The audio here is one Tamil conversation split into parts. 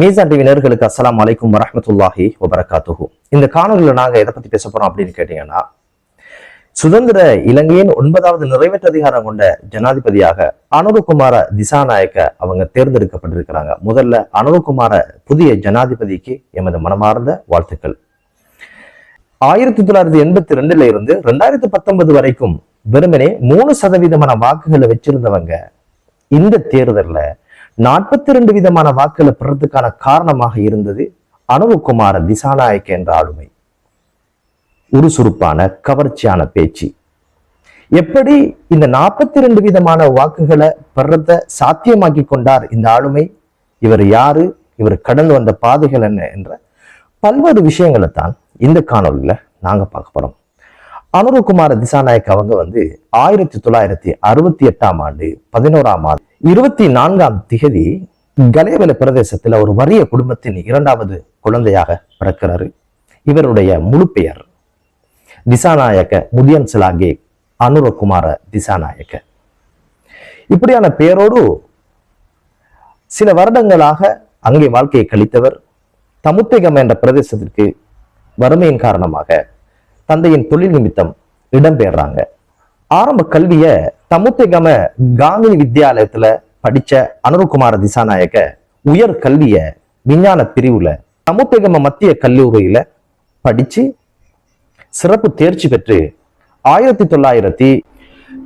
மீசா டிவி நேர்களுக்கு அஸ்ஸலாமு அலைக்கும் வபரகாத்துஹு. இந்த காணொலியில் நாங்க எதை பத்தி பேச போறோம் அப்படின்னு கேட்டீங்கன்னா சுதந்திர இலங்கையின் ஒன்பதாவது நிறைவேற்ற அதிகாரம் கொண்ட ஜனாதிபதியாக அனுருகுமார திசாநாயக்க அவங்க தேர்ந்தெடுக்கப்பட்டிருக்கிறாங்க. முதல்ல அனுருகுமார புதிய ஜனாதிபதிக்கு எமது மனமார்ந்த வாழ்த்துக்கள். ஆயிரத்தி தொள்ளாயிரத்தி எண்பத்தி ரெண்டுல இருந்து ரெண்டாயிரத்தி பத்தொன்பது வரைக்கும் வெறுமனே மூணு சதவீதமான வாக்குகளை வச்சிருந்தவங்க இந்த தேர்தலில் நாற்பத்தி ரெண்டு விதமான வாக்குகளை பெறதுக்கான காரணமாக இருந்தது அனுபகுமார திசாநாயக் என்ற ஆளுமை. உருசுறுப்பான கவர்ச்சியான பேச்சு. எப்படி இந்த நாற்பத்தி ரெண்டு விதமான வாக்குகளை பெறத சாத்தியமாக்கி கொண்டார் இந்த ஆளுமை? இவர் யாரு? இவர் கடந்து வந்த பாதைகள் என்ன? என்ற பல்வேறு விஷயங்களை தான் இந்த காணொலியில நாங்க பார்க்க போறோம். அனுருகுமார திசாநாயக் அவங்க வந்து ஆயிரத்தி தொள்ளாயிரத்தி அறுபத்தி எட்டாம் ஆண்டு பதினோராம் ஆண்டு இருபத்தி நான்காம் திகதி கலேவல பிரதேசத்துல ஒரு வறிய குடும்பத்தின் இரண்டாவது குழந்தையாக பிறக்கிறாரு. இவருடைய முழு பெயர் திசாநாயக்க முதியன் சிலாகே அனுரகுமார திசாநாயக்க. இப்படியான பெயரோடு சில வருடங்களாக அங்கே வாழ்க்கையை கழித்தவர். தமுத்தேகம் என்ற பிரதேசத்திற்கு வறுமையின் காரணமாக தந்தையின் தொழில் நிமித்தம் இடம்பெயர்றாங்க. ஆரம்ப கல்விய தமுத்தேகம காந்தினி வித்யாலயத்துல படிச்ச அனுருகுமார திசாநாயக்க உயர் கல்விய விஞ்ஞான பிரிவுல தமுத்தகம மத்திய கல்லூரியில படிச்சு சிறப்பு தேர்ச்சி பெற்று ஆயிரத்தி தொள்ளாயிரத்தி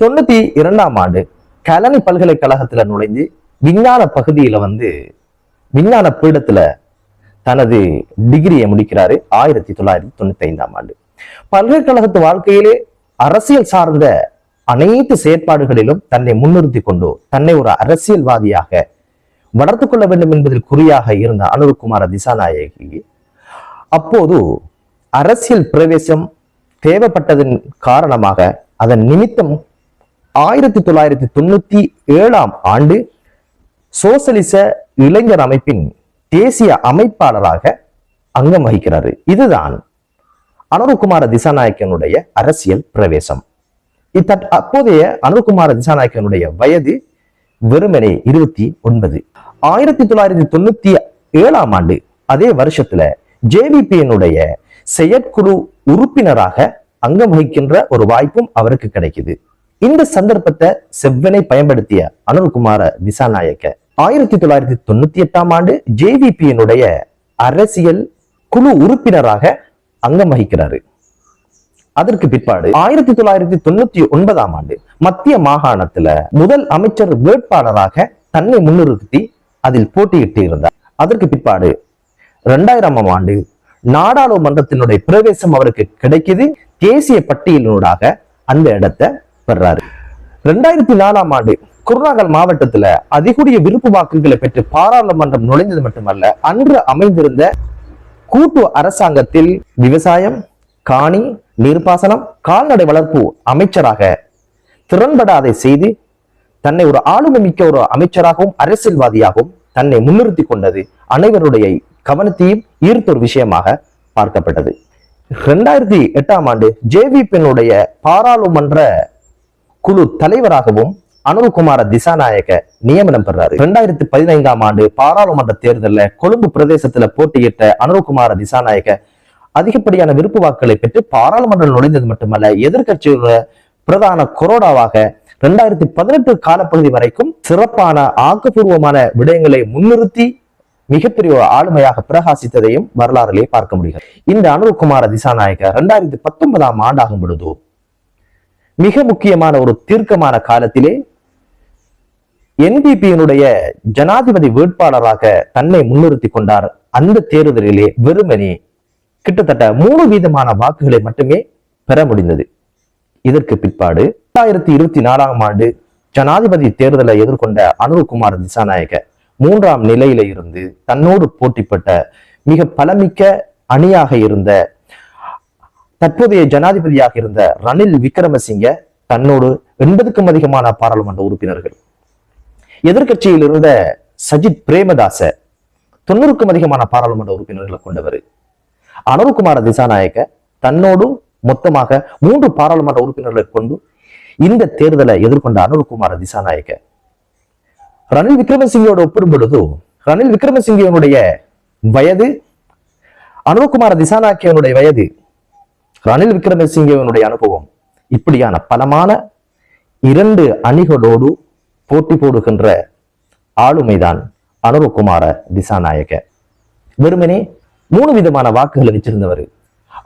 தொண்ணூத்தி இரண்டாம் ஆண்டு கலனி பல்கலைக்கழகத்துல நுழைஞ்சு விஞ்ஞான பகுதியில வந்து விஞ்ஞான பீடத்துல தனது டிகிரியை முடிக்கிறாரு ஆயிரத்தி தொள்ளாயிரத்தி தொண்ணூத்தி ஐந்தாம் ஆண்டு. பல்கலைக்கழகத்து வாழ்க்கையிலே அரசியல் சார்ந்த அனைத்து செயற்பாடுகளிலும் தன்னை முன்னிறுத்தி கொண்டு தன்னை ஒரு அரசியல்வாதியாக வளர்த்து கொள்ள வேண்டும் என்பதில் குறியாக இருந்த அனுருகுமார திசாநாயகி அப்போது அரசியல் பிரவேசம் தேவைப்பட்டதன் காரணமாக அதன் நிமித்தம் ஆயிரத்தி தொள்ளாயிரத்தி தொண்ணூத்தி ஏழாம் ஆண்டு சோசலிச இளைஞர் அமைப்பின் தேசிய அமைப்பாளராக அங்கம் வகிக்கிறார். இதுதான் அனுருகுமார திசாநாயக்கனுடைய அரசியல் பிரவேசம். இத்தட் அப்போதைய அனுருகுமார திசாநாயக்கனுடைய வயது வெறுமனே இருபத்தி ஒன்பது. ஆயிரத்தி தொள்ளாயிரத்தி தொண்ணூத்தி ஏழாம் ஆண்டு அதே வருஷத்துல ஜேவிபியினுடைய செயற்குழு உறுப்பினராக அங்கம் வகிக்கின்ற ஒரு வாய்ப்பும் அவருக்கு கிடைக்குது. இந்த சந்தர்ப்பத்தை செவ்வனை பயன்படுத்திய அனுர்குமார திசாநாயக்க ஆயிரத்தி தொள்ளாயிரத்தி தொண்ணூத்தி எட்டாம் ஆண்டு ஜேவிபியினுடைய அரசியல் குழு உறுப்பினராக அங்கம் வகிக்கிறாரு. அதற்கு பிற்பாடு ஆயிரத்தி தொள்ளாயிரத்தி தொண்ணூத்தி ஒன்பதாம் ஆண்டு மத்திய மாகாணத்துல முதல் அமைச்சர் வேட்பாளராக தன்னை முன்னிறுத்தி அதில் போட்டியிட்டு இருந்தார். அதற்கு பிற்பாடு இரண்டாயிரமாம் ஆண்டு நாடாளுமன்றத்தினுடைய பிரவேசம் அவருக்கு கிடைக்குது. தேசிய பட்டியலினூடாக அந்த இடத்தை பெறாரு. ரெண்டாயிரத்தி நாலாம் ஆண்டு குருநாகல் மாவட்டத்துல அதிகூடிய விருப்பு வாக்குகளை பெற்று பாராளுமன்றம் நுழைந்தது மட்டுமல்ல அன்று அமைந்திருந்த கூட்டு அரசாங்கத்தில் விவசாயம் காணி நீர்ப்பாசனம் கால்நடை வளர்ப்பு அமைச்சராக திறன்பட அதை செய்து தன்னை ஒரு ஆளுமை மிக்க ஒரு அமைச்சராகவும் அரசியல்வாதியாகவும் தன்னை முன்னிறுத்தி கொண்டது அனைவருடைய கவனத்தையும் ஈர்த்த ஒரு விஷயமாக பார்க்கப்பட்டது. இரண்டாயிரத்தி எட்டாம் ஆண்டு ஜேவிபியினுடைய பாராளுமன்ற குழு தலைவராகவும் அனுல்குமார திசாநாயக நியமனம் பெறாரு. இரண்டாயிரத்தி பதினைந்தாம் ஆண்டு பாராளுமன்ற தேர்தலில் கொழும்பு பிரதேசத்துல போட்டியிட்ட அனுல்குமார திசாநாயக அதிகப்படியான விருப்பு வாக்குகளை பெற்று பாராளுமன்றம் நுழைந்தது மட்டுமல்ல எதிர்கட்சியோட பிரதான கொரோடாவாக ரெண்டாயிரத்தி பதினெட்டு காலப்பகுதி வரைக்கும் சிறப்பான ஆக்கப்பூர்வமான விடயங்களை முன்னிறுத்தி மிகப்பெரிய ஒரு ஆளுமையாக பிரகாசித்ததையும் வரலாறுலேயே பார்க்க முடியும் இந்த அனுருகுமார திசாநாயக ரெண்டாயிரத்தி பத்தொன்பதாம் ஆண்டாகும் பொழுது மிக முக்கியமான ஒரு தீர்க்கமான காலத்திலே என்பிபியினுடைய ஜனாதிபதி வேட்பாளராக தன்னை முன்னிறுத்தி கொண்டார். அந்த தேர்தலிலே வெறுமனே கிட்டத்தட்ட மூணு வீதமான வாக்குகளை மட்டுமே பெற முடிந்தது. இதற்கு பிற்பாடு இரண்டாயிரத்தி இருபத்தி நாலாம் ஆண்டு ஜனாதிபதி தேர்தலை எதிர்கொண்ட அனுருகுமார் திசாநாயக மூன்றாம் நிலையில இருந்து தன்னோடு போட்டிப்பட்ட மிக பலமிக்க அணியாக இருந்த தற்போதைய ஜனாதிபதியாக இருந்த ரணில் விக்ரமசிங்க தன்னோடு எண்பதுக்கும் அதிகமான பாராளுமன்ற உறுப்பினர்கள். எதிர்கட்சியில் இருந்த சஜித் பிரேமதாச தொண்ணூறுக்கும் அதிகமான பாராளுமன்ற உறுப்பினர்களை கொண்டவர். அனுருகுமார திசாநாயக்க தன்னோடு மொத்தமாக மூன்று பாராளுமன்ற உறுப்பினர்களை கொண்டு இந்த தேர்தலை எதிர்கொண்ட அனுருகுமார திசாநாயக்க. ரணில் விக்ரமசிங்கோடு ஒப்பிடும் பொழுது ரணில் விக்ரமசிங்கனுடைய வயது அனுகுமார திசாநாயக்கனுடைய வயது ரணில் விக்ரமசிங்கனுடைய அனுபவம் இப்படியான பலமான இரண்டு அணிகளோடு போட்டி போடுகின்ற ஆளுமைதான் அனுரகுமார திசாநாயக. வெறுமனே மூணு விதமான வாக்குகளை வச்சிருந்தவர்.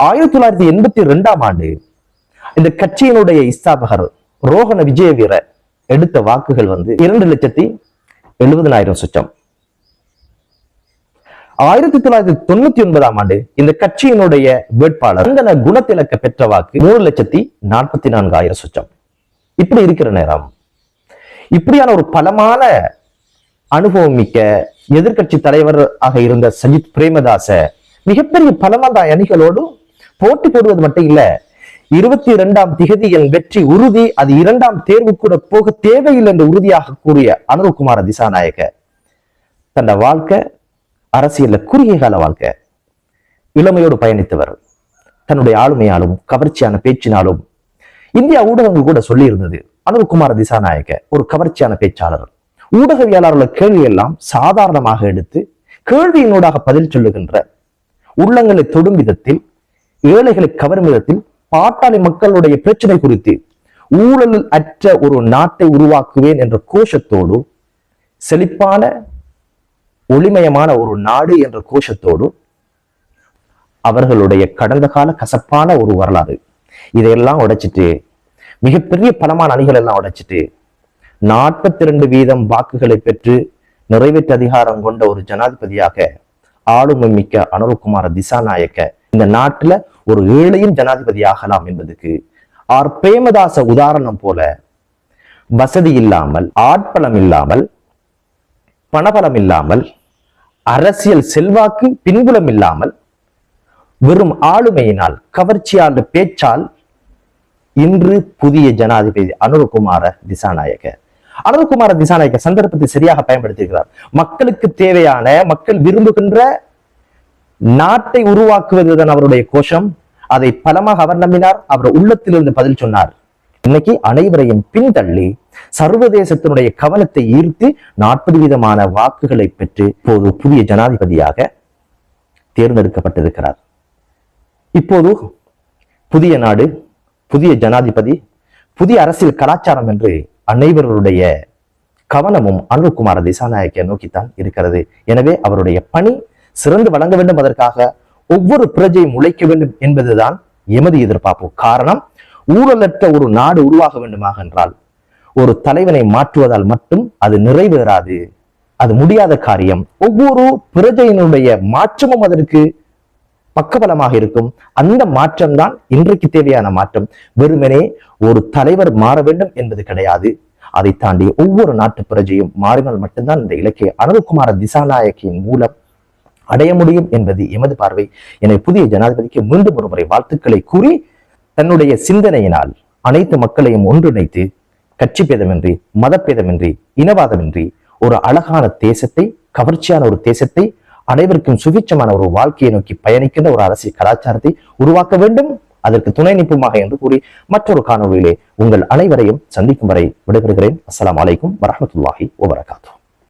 ஆயிரத்தி தொள்ளாயிரத்தி எண்பத்தி ரெண்டாம் ஆண்டு இந்த கட்சியினுடைய இஸ்தாபகர் ரோகண விஜயவீர எடுத்த வாக்குகள் வந்து இரண்டு லட்சத்தி எழுபதனாயிரம் சுற்றம் ஆயிரத்தி தொள்ளாயிரத்தி தொண்ணூத்தி ஒன்பதாம் ஆண்டு இந்த கட்சியினுடைய வேட்பாளர் குணத்திலக்க பெற்ற வாக்கு மூணு லட்சத்தி நாற்பத்தி நான்காயிரம் சுற்றம் இப்படி இருக்கிற நேரம் இப்படியான ஒரு பலமான அனுபவம் மிக்க எதிர்கட்சி தலைவர் ஆக இருந்த சஜித் பிரேமதாச மிகப்பெரிய பலமான அணிகளோடு போட்டி போடுவது மட்டும் இல்ல இருபத்தி இரண்டாம் திகதி என் வெற்றி உறுதி அது இரண்டாம் தேர்வு கூட போக தேவையில்லை என்று உறுதியாக கூறிய அனுர்குமார திசாநாயக தன் வாழ்க்கை அரசியல்ல குறுகிய கால வாழ்க்கை இளமையோடு பயணித்தவர். தன்னுடைய ஆளுமையாலும் கவர்ச்சியான பேச்சினாலும் இந்தியா ஊடகங்கள் கூட சொல்லி இருந்தது அனுர்குமார திசாநாயக்க ஒரு கவர்ச்சியான பேச்சாளர் ஊடகவியலாளர்கள் கேள்வி எல்லாம் சாதாரணமாக எடுத்து கேள்வியினூடாக பதில் சொல்லுகின்ற உள்ளங்களை தொடும் விதத்தில் ஏழைகளை கவரும் விதத்தில் பாட்டாளி மக்களுடைய பிரச்சனை குறித்து ஊழல் அற்ற ஒரு நாட்டை உருவாக்குவேன் என்ற கோஷத்தோடு செழிப்பான ஒளிமயமான ஒரு நாடு என்ற கோஷத்தோடு அவர்களுடைய கடந்த கால கசப்பான ஒரு வரலாறு. இதையெல்லாம் உடைச்சிட்டு மிகப்பெரிய பணமான அணிகள் எல்லாம் உடைச்சிட்டு நாற்பத்தி ரெண்டு வீதம் வாக்குகளை பெற்று நிறைவேற்று அதிகாரம் கொண்ட ஒரு ஜனாதிபதியாக ஆளுமை மிக்க அனுரகுமார திசாநாயக்க இந்த நாட்டுல ஒரு ஏழையும் ஜனாதிபதி ஆகலாம் என்பதுக்கு ஆர் பிரேமதாச உதாரணம் போல வசதி இல்லாமல் ஆட்பலம் இல்லாமல் பணபலம் இல்லாமல் அரசியல் செல்வாக்கு பின்புலம் இல்லாமல் வெறும் ஆளுமையினால் கவர்ச்சியால் பேச்சால் இன்று புதிய ஜனாதிபதி அனுரகுமார திசாநாயக அனுரகுமார திசாநாயக சந்தர்ப்பத்தை சரியாக பயன்படுத்தியிருக்கிறார். மக்களுக்கு தேவையான மக்கள் விரும்புகின்ற நாட்டை உருவாக்குவதுதான் அவருடைய கோஷம். அதை பலமாக அவர் நம்பினார். அவர் உள்ளத்திலிருந்து பதில் சொன்னார். இன்னைக்கு அனைவரையும் பின்தள்ளி சர்வதேசத்தினுடைய கவனத்தை ஈர்த்து நாற்பது விதமான வாக்குகளை பெற்று இப்போது புதிய ஜனாதிபதியாக தேர்ந்தெடுக்கப்பட்டிருக்கிறார். இப்போது புதிய நாடு புதிய ஜனாதிபதி புதிய அரசியல் கலாச்சாரம் என்று அனைவருடைய கவனமும் அனுகுமார திசாநாயக்கை நோக்கித்தான் இருக்கிறது. எனவே அவருடைய பணி சிறந்து வழங்க வேண்டும் அதற்காக ஒவ்வொரு பிரஜையும் உழைக்க வேண்டும் என்பதுதான் எமது எதிர்பார்ப்பு. காரணம் ஊழலற்ற ஒரு நாடு உருவாக வேண்டுமாக என்றால் ஒரு தலைவனை மாற்றுவதால் மட்டும் அது நிறைவேறாது. அது முடியாத காரியம். ஒவ்வொரு பிரஜையினுடைய மாற்றமும் அதற்கு பக்கபலமாக இருக்கும். அந்த மாற்றம் தான் இன்றைக்கு தேவையான மாற்றம். வெறுமனே ஒரு தலைவர் மாற வேண்டும் என்பது கிடையாது. அதை தாண்டி ஒவ்வொரு நாட்டு பிரஜையும் மாறினால் மட்டும்தான் இந்த இலக்கிய அனுகுமார திசாநாயக்கியின் மூலம் அடைய முடியும் என்பது எமது பார்வை. என புதிய ஜனாதிபதிக்கு மீண்டும் ஒரு முறை வாழ்த்துக்களை கூறி தன்னுடைய சிந்தனையினால் அனைத்து மக்களையும் ஒன்றிணைத்து கட்சி பேதமின்றி மதப்பேதமின்றி இனவாதமின்றி ஒரு அழகான தேசத்தை கவர்ச்சியான ஒரு தேசத்தை அனைவருக்கும் சுபிச்சமான ஒரு வாழ்க்கையை நோக்கி பயணிக்கின்ற ஒரு அரசியல் கலாச்சாரத்தை உருவாக்க வேண்டும். அதற்கு துணை நிற்புமாக என்று கூறி மற்றொரு காணொலியிலே உங்கள் அனைவரையும் சந்திக்கும் வரை விடைபெறுகிறேன். அஸ்லாம் வலைக்கும் வரமத்துல்லாஹி வபரகாத்துஹு.